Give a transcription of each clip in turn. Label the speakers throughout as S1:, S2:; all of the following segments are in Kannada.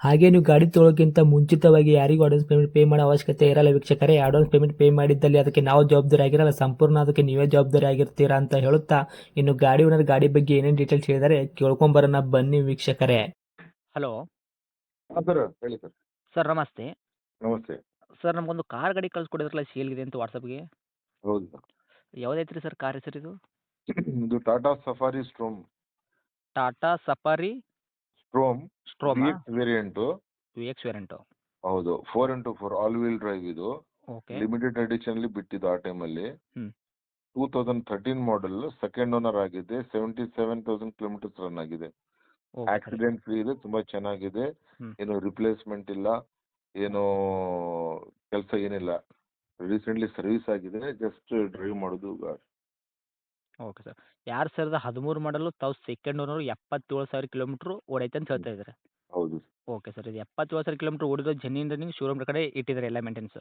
S1: ಹಾಗೆ ನೀವು ಗಾಡಿ ತೊಳೋಕ್ಕಿಂತ ಮುಂಚಿತವಾಗಿ ಯಾರಿಗೂ ಅಡ್ವಾನ್ಸ್ ಪೇಮೆಂಟ್ ಪೇ ಮಾಡೋ ಅವಶ್ಯಕತೆ ಇರಲ್ಲ ವೀಕ್ಷಕರೇ. ಅಡ್ವಾನ್ಸ್ ಪೇಮೆಂಟ್ ಪೇ ಮಾಡಿದ್ದಲ್ಲಿ ಅದಕ್ಕೆ ನಾವು ಜವಾಬ್ದಾರಿ ಆಗಿರಲ್ಲ. ಸಂಪೂರ್ಣ ಅದಕ್ಕೆ ನೀವೇ ಜವಾಬ್ದಾರಿ ಆಗಿರ್ತೀರಾ ಅಂತ ಹೇಳುತ್ತಾ ಇನ್ನು ಗಾಡಿ ಓನರ್ ಗಾಡಿ ಬಗ್ಗೆ ಏನೇನು ಡೀಟೇಲ್ಸ್ ಹೇಳಿದರೆ ಕೇಳ್ಕೊಂಬರೋಣ ಬನ್ನಿ ವೀಕ್ಷಕರೇ.
S2: ಹಲೋ
S3: ಹಾಂ ಸರ್ ಹೇಳಿ ಸರ್
S2: ಸರ್ ನಮಸ್ತೆ.
S3: ನಮಸ್ತೆ.
S2: ಸರ್ ನಮಗೊಂದು ಕಾರ್ ಗಾಡಿ ಸೇಲ್ ಸೇಲ್ಗಿದೆ ಅಂತ ವಾಟ್ಸಪ್ಗೆ
S3: ಹೌದು ಸರ್
S2: ಯಾವುದೈತ್ರಿ ಸರ್ ಕಾರ್ ಹೆಸರು ಇದು
S3: ಇದು Tata Safari Storme
S2: Tata Safari
S3: Storme
S2: Storme
S3: variant
S2: X variant
S3: ಹೌದು four into four all wheel drive ಇದು.
S2: ಓಕೆ
S3: ಲಿಮಿಟೆಡ್ ಅಲ್ಲಿ ಬಿಟ್ಟಿದ್ದು ಆ ಟೈಮಲ್ಲಿ
S2: ಹ್ಮ್.
S3: Two thousand thirteen model second owner ಆಗಿದೆ seventy seven thousand kilometers run ಆಗಿದೆ ಆಕ್ಸಿಡೆಂಟ್ ಫ್ರೀ ಇದೆ ತುಂಬಾ ಚೆನ್ನಾಗಿದೆ.
S2: ಹ್ಮ್.
S3: ಏನು ರಿಪ್ಲೇಸ್ಮೆಂಟ್ ಇಲ್ಲ ಏನು ಕೆಲಸ ಏನಿಲ್ಲ. ರೀಸೆಂಟ್ಲಿ ಸರ್ವಿಸ್ ಆಗಿದೆ ಜಸ್ಟ್ ಡ್ರೈವ್ ಮಾಡೋದು
S2: ಓಕೆ ಸರ್. ಎರಡು ಸಾವಿರದ ಹದಿಮೂರು ಮಾಡಲು ತಾವು ಸೆಕೆಂಡ್ ಓನರು ಎಪ್ಪತ್ತೇಳು ಸಾವಿರ ಕಿಲೋಮೀಟ್ರ್ ಓಡೈತೆ ಅಂತ ಹೇಳ್ತಾ ಇದ್ದಾರೆ.
S3: ಹೌದು
S2: ಓಕೆ ಸರ್ ಇದು ಎಪ್ಪತ್ತೇಳು ಸಾವಿರ ಕಿಲೋಮೀಟರ್ ಓಡಿರೋ ಜನಿನ್ ರನ್ನಿಂಗ್ ಶೋರೂಮ್ ಕಡೆ ಇಟ್ಟಿದ್ದಾರೆ ಎಲ್ಲ ಮೇಂಟೆನ್ಸ್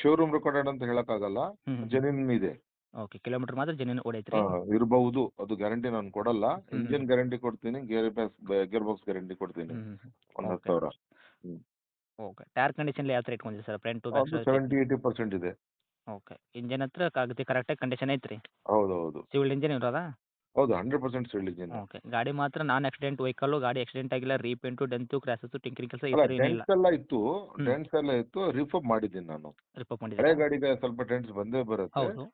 S3: ಶೋರೂಮ್ ರೆಕಾರ್ಡ್ ಅಂತ ಹೇಳಕ್ಕಾಗಲ್ಲ.
S2: ಆಗಲ್ಲ
S3: ಜೆನ್ಯೂನ್ ಇದೆ.
S2: ಓಕೆ ಕಿಲೋಮೀಟರ್ ಮಾತ್ರ ಜನಿನ್ ಓಡೈತೆ
S3: ಇರಬಹುದು ಇರ್ಬಹುದು. ಅದು ಗ್ಯಾರಂಟಿ ನಾನು ಕೊಡಲ್ಲ. ಇಂಜಿನ್ ಗ್ಯಾರಂಟಿ ಕೊಡ್ತೀನಿ gear box gear box guarantee ಕೊಡ್ತೀನಿ. ಒಂದು ಹತ್ತು
S2: Okay.
S3: ಸಾವಿರ.
S2: ಓಕೆ. ಟೈರ್ ಕಂಡೀಷನ್ ಯಾವ ಥರ ಇಟ್ಕೊಂಡಿದೆ sir? Front to
S3: back seventy eighty percent ಇದೆ.
S2: ಓಕೆ. ಇಂಜನ್ ಹತ್ರ ಕರೆಕ್ಟ್ ಕರೆಕ್ಟಾಗಿ ಕಂಡೀಷನ್ ಐತ್ರಿ?
S3: ಹೌದು ಹೌದು
S2: ಸಿವಿಲ್ ಇಂಜಿನ್ ಇರೋದಾ?
S3: ಹೌದು ಹಂಡ್ರೆಡ್ ಪರ್ಸೆಂಟ್ ಹೇಳಿದ್ದೀನಿ
S2: ಓಕೆ ಗಾಡಿ ಮಾತ್ರ ನಾನ್ ಆಕ್ಸಿಡೆಂಟ್ ವೆಹಿಕಲ್ ಗಾಡಿ ಆಕ್ಸಿಡೆಂಟ್ ಆಗಿಲ್ಲ ರೀಪೇಂಟು ಡೆಂತು ಕ್ರಾಸಸ್ ಟಿಂಕರಿಂಗ್ ಕೆಲಸ ಈ
S3: ಅಲ್ಲ
S2: ಥರ ಏನಿಲ್ಲ.
S3: ಡೆಂಟ್ಸ್ ಎಲ್ಲ ಇತ್ತು. ಡೆಂಟ್ಸ್ ಎಲ್ಲ ಇತ್ತು ರಿಫಪ್ ಮಾಡಿದ್ದೀನಿ ನಾನು.
S2: ರಿಪೋರ್ಟ್
S3: ಹಳೆ
S2: ಮಾಡಿದ್ದೀರಾ
S3: ಗಾಡಿಗೆ ಸ್ವಲ್ಪ ಡೆಂಟ್ಸ್ ಬಂದೇ ಬರುತ್ತೆ.
S2: ಹೌದು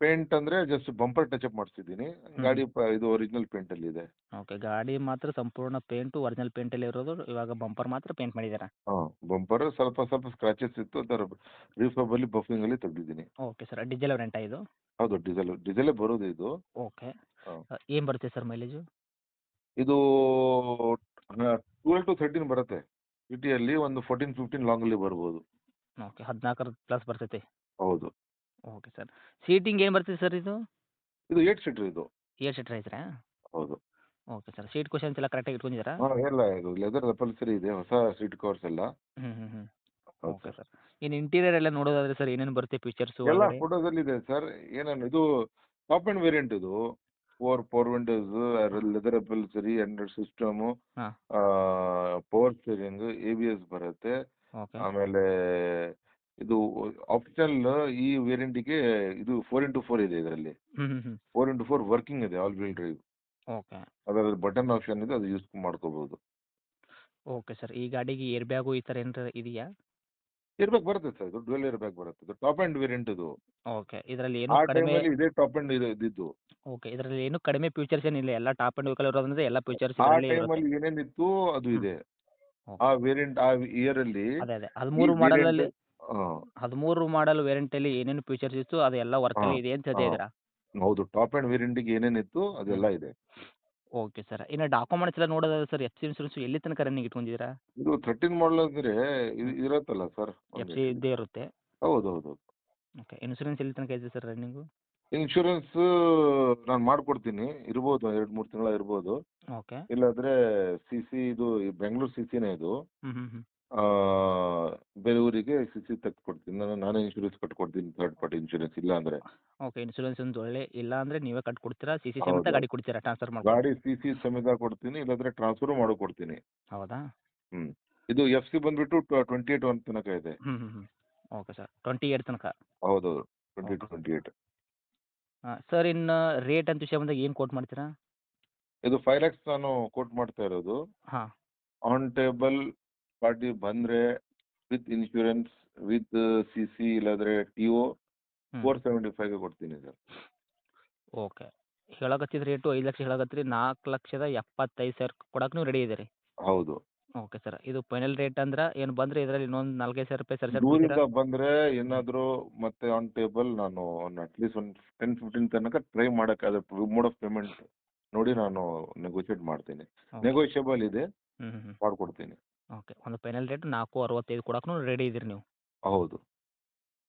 S3: ಪೇಂಟ್ ಅಂದ್ರೆ ಜಸ್ಟ್ ಬಂಪರ್ ಟಚ್ ಅಪ್ ಮಾಡಿಸಿದ್ದೀನಿ. ಗಾಡಿ ಪ- ಇದು ಒರಿಜಿನಲ್ ಪೇಂಟ್ ಅಲ್ಲಿ ಇದೆ.
S2: ಓಕೆ ಗಾಡಿ ಮಾತ್ರ ಸಂಪೂರ್ಣ ಪೇಂಟು ಒರಿಜಿನಲ್ ಪೇಂಟಲ್ಲಿ ಇರೋದು ಇವಾಗ ಬಂಪರ್ ಮಾತ್ರ ಪೇಂಟ್ ಮಾಡಿದ್ದೀರಾ?
S3: ಬಂಪರ್ ಸ್ವಲ್ಪ ಸ್ವಲ್ಪ ಸ್ಕ್ರಾಚಸ್ ಇತ್ತು ಅದರ ರಿಫಬ್ ಅಲ್ಲಿ ಬಫಿಂಗ್ ಅಲ್ಲಿ ತೆಗ್ದಿದ್ದೀನಿ.
S2: ಓಕೆ ಸರ್ ಡೀಸೆಲ್ ರೆಂಟ ಇದು?
S3: ಹೌದು ಡೀಸೆಲ್ ಡೀಸೆಲೇ ಬರೋದು ಇದು.
S2: ಓಕೆ
S3: ಹಾ.
S2: ಏನು ಬರುತ್ತೆ ಸರ್ ಮೈಲೇಜು?
S3: ಇದು ಟ್ವೆಲ್ ಟು ಥರ್ಟೀನ್ ಬರುತ್ತೆ. ಸಿಟಿಯಲ್ಲಿ ಒಂದು ಫೋರ್ಟೀನ್ ಫಿಫ್ಟೀನ್ ಲಾಂಗ್ ಅಲ್ಲಿ ಬರ್ಬೋದು.
S2: ಓಕೆ ಹದಿನಾಲ್ಕರ ಪ್ಲಸ್ ಬರ್ತೈತೆ.
S3: ಹೌದು.
S2: Okay sir. ಸೀಟಿಂಗ್ ಏನು ಬರ್ತೈತೆ ಸರ್ ಇದು?
S3: ಇದು ಏಟ್ ಸೀಟರ್ ಇದು.
S2: ಏಟ್ ಸೀಟ್ರ್ ಐತ್ರಾ?
S3: ಹೌದು.
S2: ಓಕೆ ಸರ್ ಸೀಟ್ ಕ್ವಶನ್ಸ್ ಎಲ್ಲ ಕರೆಕ್ಟಾಗಿ ಇಟ್ಕೊಂಡಿದ್ದೀರಾ?
S3: ಹಾ ಎಲ್ಲ ಇದು ಲೆದರ್ ಕಂಪಲ್ಸರಿ ಇದೆ ಹೊಸ ಸೀಟ್ ಕವರ್ಸ್ ಎಲ್ಲ.
S2: ಹ್ಞೂ ಹ್ಞೂ ಹ್ಞೂ
S3: ಹೌದು
S2: ಓಕೆ
S3: ಸರ್.
S2: ಸರ್. ಇನ್ನು ಇಂಟೀರಿಯರ್ ಎಲ್ಲ ನೋಡೋದಾದ್ರೆ ಸರ್ ಏನೇನು ಬರುತ್ತೆ ಫೀಚರ್ಸು
S3: ಎಲ್ಲ ಫೋಟೋದಲ್ಲಿ ಇದೆ ಸರ್. ಏನೇನು ಇದು ಟಾಪ್ ಅಂಡ್ ವೇರಿಯಂಟ್ ಇದು. ಫೋರ್ ಫೋರ್ ವಿಂಡೋಸ್ ಲೆದರ್ ಸರಿ ಅಂಡ್ರೆಡ್ ಸಿಸ್ಟಮ್
S2: ಹಾ.
S3: Power steering A B S ಬರುತ್ತೆ.
S2: ಓಕೆ
S3: ಆಮೇಲೆ ಇದು ಆಪ್ಷನಲ್ ಈ ವೇರಿಯಂಟಿಗೆ ಇದು ಫೋರ್ ಇಂಟು ಫೋರ್ ಇದೆ ಇದರಲ್ಲಿ.
S2: ಹ್ಞೂ ಹ್ಞೂ ಹ್ಞೂ
S3: ಫೋರ್ ಇಂಟು ಫೋರ್ ವರ್ಕಿಂಗ್ ಇದೆ ಆಲ್ ವೀಲ್ ಡ್ರೈವ್
S2: ಓಕೆ
S3: ಅದ್ರಲ್ಲಿ ಬಟನ್ ಆಪ್ಷನ್ ಇದೆ ಅದು ಯೂಸ್ ಮಾಡ್ಕೋಬಹುದು
S2: ಓಕೆ ಸರ್ ಈ ಗಾಡಿಗೆ ಏರ್ ಬ್ಯಾಗು ಈ ಥರ ಏನಾರ ಇದೆಯಾ?
S3: ಬ್ಯಾಗ್ ಬರುತ್ತೆ ಸರ್ ಇದು ಡ್ಯುಯಲ್ ಬ್ಯಾಗ್ ಬರುತ್ತೆ. ಇದು ಟಾಪ್ ಅಂಡ್ ವೇರಿಯಂಟ್ ಇದು.
S2: ಓಕೆ ಇದರಲ್ಲಿ
S3: ಆ
S2: ಏನು ಕಡಿಮೆ
S3: ಟೈಮಲ್ಲಿ ಇದೇ ಟಾಪ್ ಅಂಡ್ ಇದು ಇದ್ದಿದ್ದು.
S2: ಓಕೆ ಇದರಲ್ಲಿ ಏನು ಕಡಿಮೆ ಫೀಚರ್ಸ್ ಏನಿಲ್ಲ. ಎಲ್ಲ ಟಾಪ್ ಅಂಡ್ ವೆಹಿಕಲ್ ಇರೋದ್ರಿಂದ ಎಲ್ಲ ಫೀಚರ್ಸ್
S3: ಆ
S2: ಟೈಮ್ ಅಲ್ಲಿ
S3: ಟೈಮಲ್ಲಿ ಏನೇನಿತ್ತು ಅದು ಇದೆ.
S2: Okay.
S3: ಆ ವೇರಿಯಂಟ್ ಆ ಇಯರ್ ಅಲ್ಲಿ
S2: ಅದೇ ಅದೇ. ಹದಿಮೂರು ಮಾಡಲಲ್ಲಿ
S3: ಅಲ್ಲಿ
S2: ಹದಿಮೂರು ಮಾಡಲ್ ವೇರಿಯಂಟಲ್ಲಿ ಏನೇನು ಫೀಚರ್ಸ್ ಇತ್ತು ಅದೆಲ್ಲ ವರ್ಕ್ ವರ್ಕಲ್ಲಿ
S3: ಹಾ,
S2: ಇದೆ ಅಂತ ಹೇಳ್ತಾ
S3: ಹಾ.
S2: ಇದ್ದೀರಾ?
S3: ಹೌದು. ಟಾಪ್ ಅಂಡ್ ವೇರಿಯಂಟಿಗೆ ಏನೇನಿತ್ತು ಅದೆಲ್ಲ ಇದೆ.
S2: Okay sir. ಇನ್ನು ಡಾಕ್ಯುಮೆಂಟ್ಸ್ ಎಲ್ಲ ನೋಡೋದಾದ್ರೆ ಸರ್ ಎಫ್ ಸಿ ಇನ್ಸೂರೆನ್ಸ್ ಎಲ್ಲಿ ತನಕ ರನ್ನಿಂಗ್ ಇಟ್ಕೊಂಡಿದ್ದೀರಾ?
S3: ಇದು ಥರ್ಟೀನ್ ಮಾಡಲ್ ಅಂದ್ರೆ ಇರತ್ತಲ್ಲ ಸರ್
S2: ಎಫ್ ಸಿ ಇದ್ದೇ ಇರುತ್ತೆ.
S3: ಹೌದು ಹೌದು
S2: ಓಕೆ. ಇನ್ಸೂರೆನ್ಸ್ ಎಲ್ಲಿ ತನಕ ಇದೆ ಸರ್ ರನ್ನಿಂಗು?
S3: ಇನ್ಶೂರೆನ್ಸ್ ನಾನು ಮಾಡ್ಕೊಡ್ತೀನಿ. ಇರ್ಬೋದು ಎರಡು ಮೂರು ತಿಂಗಳ ಇರ್ಬೋದು.
S2: ಓಕೆ.
S3: ಇಲ್ಲಾಂದ್ರೆ ಸಿ ಸಿ ಇದು ಬೆಂಗಳೂರು ಸಿ ಸಿನೇ ಇದು.
S2: ಹ್ಞೂ ಹ್ಞೂ ಹ್ಞೂ
S3: ಆ, ಬೇರೆ ಸಿಸಿ ಸಿ ಸಿ ತೆಗೆದುಕೊಡ್ತೀನಿ. ನಾನು ನಾನೇ ಇನ್ಶೂರೆನ್ಸ್ ಕಟ್ಕೊಡ್ತೀನಿ ಥರ್ಡ್ ಪಾರ್ಟಿ ಇನ್ಶೂರೆನ್ಸ್ ಇಲ್ಲ ಅಂದ್ರೆ
S2: ಓಕೆ ಇನ್ಶೂರೆನ್ಸ್ ಒಂದು ಒಳ್ಳೆ ಇಲ್ಲ ಅಂದರೆ ನೀವೇ ಕಟ್ ಕೊಡ್ತೀರಾ ಸಿ ಸಿ. ಸಮೇತ ಗಾಡಿ ಕೊಡ್ತೀರಾ? ಟ್ರಾನ್ಸ್ಫರ್ ಮಾಡಿ
S3: ಗಾಡಿ ಸಿ ಸಿ ಸಮೇತ ಕೊಡ್ತೀನಿ ಇಲ್ಲಾಂದ್ರೆ ಟ್ರಾನ್ಸ್ಫರ್ ಮಾಡಿ ಕೊಡ್ತೀನಿ
S2: ಹೌದಾ
S3: ಇದು ಎಫ್ ಸಿ ಬಂದ್ಬಿಟ್ಟು ಟ್ವೆಂಟಿ ಏಟ್ ಒನ್ ತನಕ ಇದೆ.
S2: ಹ್ಞೂ ಹ್ಞೂ ಹ್ಞೂ ಓಕೆ ಸರ್ ಟ್ವೆಂಟಿ ಏಟ್ ತನಕ.
S3: ಹೌದು ಟ್ವೆಂಟಿ
S2: Okay.
S3: ಟ್ವೆಂಟಿ ಏಟ್
S2: ಹಾಂ ಸರ್ ಇನ್ನು ರೇಟ್ ಅಂತ ವಿಷಯ ಬಂದಾಗ ಏನು ಕೋಟ್ ಮಾಡ್ತೀರಾ?
S3: ಇದು ಫೈವ್ ಲ್ಯಾಕ್ಸ್ ನಾನು ಕೋಟ್ ಮಾಡ್ತಾ ಇರೋದು.
S2: ಹಾಂ.
S3: ಆನ್ ಟೇಬಲ್ ಪಾರ್ಟಿ ಬಂದ್ರೆ with insurance with C C ಇಲ್ಲಾದ್ರೆ T O
S2: hmm.
S3: Four seventy five ಕೊಡ್ತೀನಿ ಸರ್.
S2: ಓಕೆ ಹೇಳಕತ್ತಿದ ರೇಟು ಐದು ಲಕ್ಷ ಹೇಳಕತ್ತೀರಿ ನಾಲ್ಕು ಲಕ್ಷದ ಎಪ್ಪತ್ತೈದು ಸಾವಿರ ಕೊಡಕ್ಕೆ ನೀವು ರೆಡಿ ಇದ್ದೀರಿ
S3: ಹೌದು.
S2: ಓಕೆ ಸರ್ ಇದು ಫೈನಲ್ ರೇಟ್ ಅಂದ್ರೆ ಏನು ಬಂದ್ರೆ ಇದರಲ್ಲಿ ಇನ್ನೊಂದು ನಾಲ್ಕೈದು ಸಾವಿರ ರೂಪಾಯಿ ಸರ್
S3: ದೂರಿಂದ ಬಂದ್ರೆ ಏನಾದ್ರು ಮತ್ತೆ ಆನ್ ಟೇಬಲ್ ನಾನು ಅಟ್ಲೀಸ್ಟ್ ಒಂದು ಟೆನ್ ಫಿಫ್ಟೀನ್ ತನಕ ಟ್ರೈ ಮಾಡಕ್ ಮೋಡ್ ಆಫ್ ಪೇಮೆಂಟ್ ನೋಡಿ ನಾನು ನೆಗೋಷಿಯೇಟ್ ಮಾಡ್ತೀನಿ. ನೆಗೋಷಿಯಬಲ್ ಇದೆ. ಮಾಡ್ಕೊಡ್ತೀನಿ.
S2: ಓಕೆ. ಒಂದು ಫೈನಲ್ ರೇಟ್ ನಾಲ್ಕು ಅರವತ್ತೈದು ಕೊಡಕ್ಕೂ ರೆಡಿ ಇದ್ದೀರಿ ನೀವು.
S3: ಹೌದು.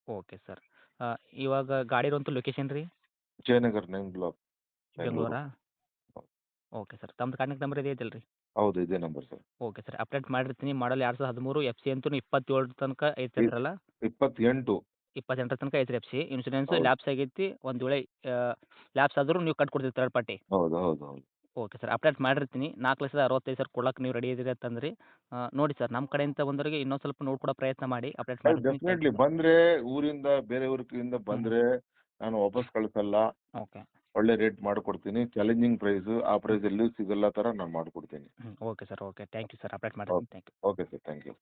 S2: Okay sir. ಇವಾಗ ಗಾಡಿರೋಂಥ ಲೊಕೇಶನ್ ರೀ?
S3: Jayanagar nine block Bengaluru?
S2: Okay sir. ತಮ್ಮದು ಕಾಂಟ್ಯಾಕ್ಟ್ ನಂಬರ್ ಇದೆ ಐತಲ್ಲ ರೀ
S3: ಹೌದು ಇದೇ number sir.
S2: Okay sir. Update ಮಾಡಿರ್ತೀನಿ. ಮಾಡಲ್ ಎರಡು ಸಾವಿರದ ಹದಿಮೂರು ಎಫ್ ಸಿ ಅಂತೂ ಇಪ್ಪತ್ತೇಳರ ತನಕ ಐತೆ ಅಂದ್ರಲ್ಲ
S3: ಇಪ್ಪತ್ತೆಂಟು.
S2: ಇಪ್ಪತ್ತೆಂಟರ ತನಕ ಐತ್ರಿ ಎಫ್ ಸಿ ಇನ್ಶೂರೆನ್ಸ್
S3: ಹೌದು.
S2: ಲ್ಯಾಬ್ಸ್ ಆಗೈತಿ. ಒಂದು ವೇಳೆ ಲ್ಯಾಬ್ಸ್ ಆದರೂ ನೀವು ಕಟ್ಕೊಡ್ತೀರಿ ಥರ್ಡ್ ಪಾರ್ಟಿ
S3: ಹೌದು ಹೌದು ಹೌದು.
S2: ಓಕೆ ಸರ್ ಅಪ್ಡೇಟ್ ಮಾಡಿರ್ತೀನಿ. ನಾಲ್ಕು ಲಕ್ಷದ ಅರವತ್ತೈದು ಸಾವಿರ ಕೊಡಕ್ಕೆ ನೀವು ರೆಡಿ ಇದ್ದೀರಿ ಅಂತಂದ್ರಿ ಆ, ನೋಡಿ ಸರ್ ನಮ್ಮ ಕಡೆಯಿಂದ ಬಂದವರಿಗೆ ಇನ್ನೊಂದು ಸ್ವಲ್ಪ ನೋಡ್ಕೊಡೋ ಪ್ರಯತ್ನ ಮಾಡಿ ಅಪ್ಡೇಟ್
S3: ಡೆಫಿನೆಟ್ಲಿ
S2: ಮಾಡಿರ್ತೀನಿ.
S3: ಬಂದ್ರೆ ಊರಿಂದ ಬೇರೆ ಊರಿಂದ ಬಂದ್ರೆ ನಾನು ವಾಪಸ್ ಕಳಿಸಲ್ಲ.
S2: ಓಕೆ.
S3: ಒಳ್ಳೆ ರೇಟ್ ಮಾಡ್ಕೊಡ್ತೀನಿ. ಚಾಲೆಂಜಿಂಗ್ ಪ್ರೈಸ್ ಆ ಪ್ರೈಸ್ ಎಲ್ಲೂ ಸಿಗಲ್ಲ ತರ ನಾನು ಮಾಡ್ಕೊಡ್ತೀನಿ.
S2: Okay sir okay. Thank you sir update ಮಾಡಿ thank you
S3: okay sir thank you